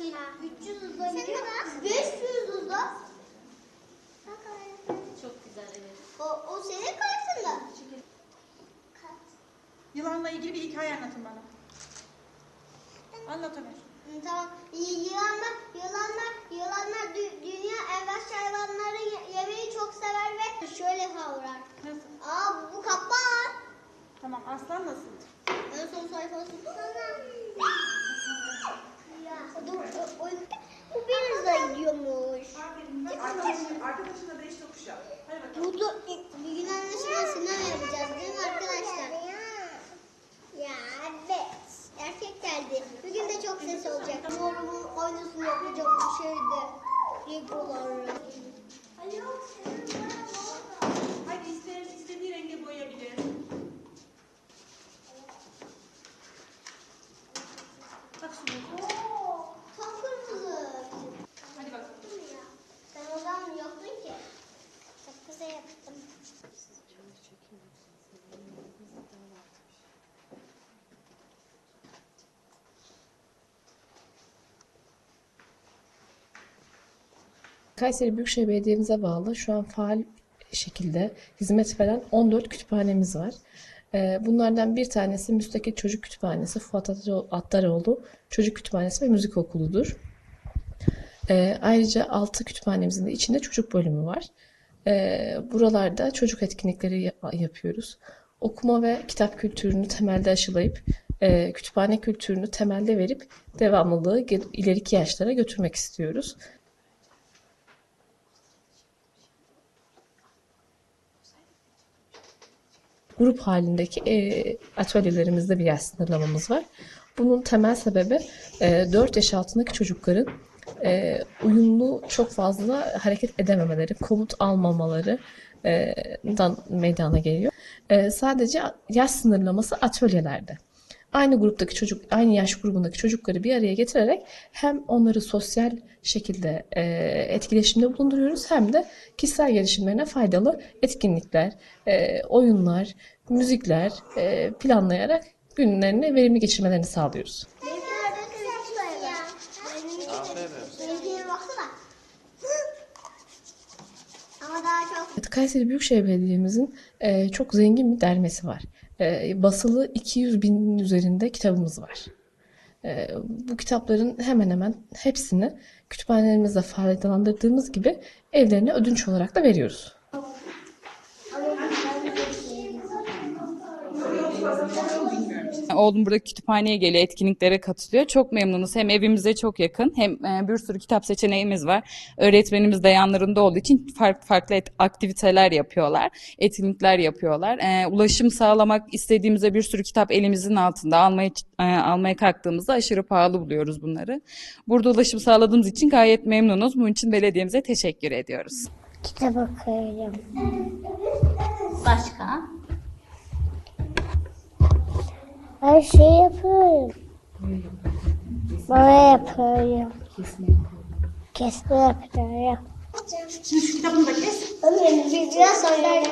300 hızla gidiyor. 500 hızla. Çok güzel evet. O, o senin karşısında. Yılanla ilgili bir hikaye anlatın bana. Anlat Ömer. Hı, Tamam. Y- Yılanlar, yılanlar, yılanlar dü- dünya evvelsi hayvanları ye- yemeyi çok sever ve şöyle havlar. Nasıl? Aa bu kaplan. Tamam aslan nasıl? En son sayfası. Dur, Sonra bunun aynısını yapacağım bu şeyde. Legolar. Kayseri Büyükşehir Belediye'mize bağlı şu an faal şekilde hizmet veren 14 kütüphanemiz var. Ee, Bunlardan bir tanesi Müstakil Çocuk Kütüphanesi, Fuat Attaroğlu- Çocuk Kütüphanesi ve Müzik Okulu'dur. Ee, Ayrıca 6 kütüphanemizin de içinde çocuk bölümü var. Ee, Buralarda çocuk etkinlikleri ya- yapıyoruz. Okuma ve kitap kültürünü temelde aşılayıp, e, kütüphane kültürünü temelde verip devamlılığı ileriki yaşlara götürmek istiyoruz. Grup halindeki e, atölyelerimizde bir yaş sınırlamamız var. Bunun temel sebebi e, 4 yaş altındaki çocukların e, uyumlu çok fazla hareket edememeleri, komut almamaları e, dan meydana geliyor. E, sadece yaş sınırlaması atölyelerde. Aynı gruptaki çocuk, aynı yaş grubundaki çocukları bir araya getirerek hem onları sosyal şekilde e, etkileşimde bulunduruyoruz hem de kişisel gelişimlerine faydalı etkinlikler, e, oyunlar, müzikler e, planlayarak günlerini verimli geçirmelerini sağlıyoruz. Kayseri Büyükşehir Belediye'mizin e, çok zengin bir dermesi var. E, basılı 200 binin üzerinde kitabımız var. E, bu kitapların hemen hemen hepsini kütüphanelerimizde faydalandırdığımız gibi evlerine ödünç olarak da veriyoruz. Oğlum burada kütüphaneye geliyor, etkinliklere katılıyor. Çok memnunuz. Hem evimize çok yakın hem e, bir sürü kitap seçeneğimiz var. Öğretmenimiz de yanlarında olduğu için farklı farklı aktiviteler yapıyorlar, etkinlikler yapıyorlar. E, ulaşım sağlamak istediğimizde bir sürü kitap elimizin altında almaya e, almaya kalktığımızda aşırı pahalı buluyoruz bunları. Burada ulaşım sağladığımız için gayet memnunuz. Bunun için belediyemize teşekkür ediyoruz. kitap okuyorum. Her şeyi yapıyorum. Bana yapıyorum. Kesme yapıyorum. Şimdi şu kitabını da kes. Ömrüm bir biraz sonra